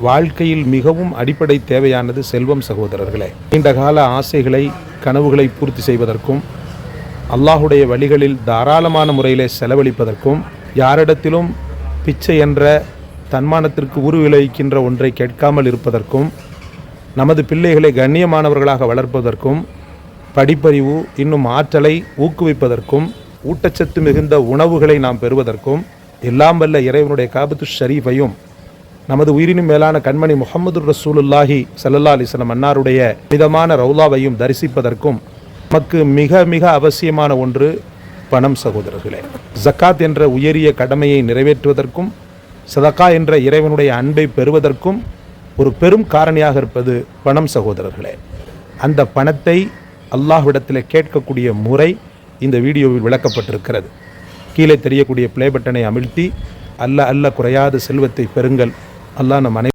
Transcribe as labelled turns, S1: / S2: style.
S1: வாழ்க்கையில் மிகவும் அடிப்படை தேவையானது செல்வம் சகோதரர்களே. நீண்டகால ஆசைகளை கனவுகளை பூர்த்தி செய்வதற்கும் அல்லாஹுடைய வழிகளில் தாராளமான முறையிலே செலவழிப்பதற்கும் யாரிடத்திலும் பிச்சை என்ற தன்மானத்திற்கு உருவிளைக்கின்ற ஒன்றை கேட்காமல் இருப்பதற்கும் நமது பிள்ளைகளை கண்ணியமானவர்களாக வளர்ப்பதற்கும் படிப்பறிவு இன்னும் ஆற்றலை ஊக்குவிப்பதற்கும் ஊட்டச்சத்து மிகுந்த உணவுகளை நாம் பெறுவதற்கும் எல்லாம் வல்ல இறைவனுடைய காபத்து ஷரீஃபையும் நமது உயிரினும் மேலான கண்மணி முகமது ரசூலுல்லாஹி சல்லல்லா அலிஸ்லம் அன்னாருடைய மிதமான ரவுலாவையும் தரிசிப்பதற்கும் நமக்கு மிக மிக அவசியமான ஒன்று பணம் சகோதரர்களே. ஜக்காத் என்ற உயரிய கடமையை நிறைவேற்றுவதற்கும் சதக்கா என்ற இறைவனுடைய அன்பை பெறுவதற்கும் ஒரு பெரும் காரணியாக இருப்பது பணம் சகோதரர்களே. அந்த பணத்தை அல்லாஹ்விடத்தில் கேட்கக்கூடிய முறை இந்த வீடியோவில் விளக்கப்பட்டிருக்கிறது. கீழே தெரியக்கூடிய பிளே பட்டனை அமிழ்த்தி அல்ல அல்ல குறையாத செல்வத்தை பெறுங்கள். அல்லாஹ் நம் அனை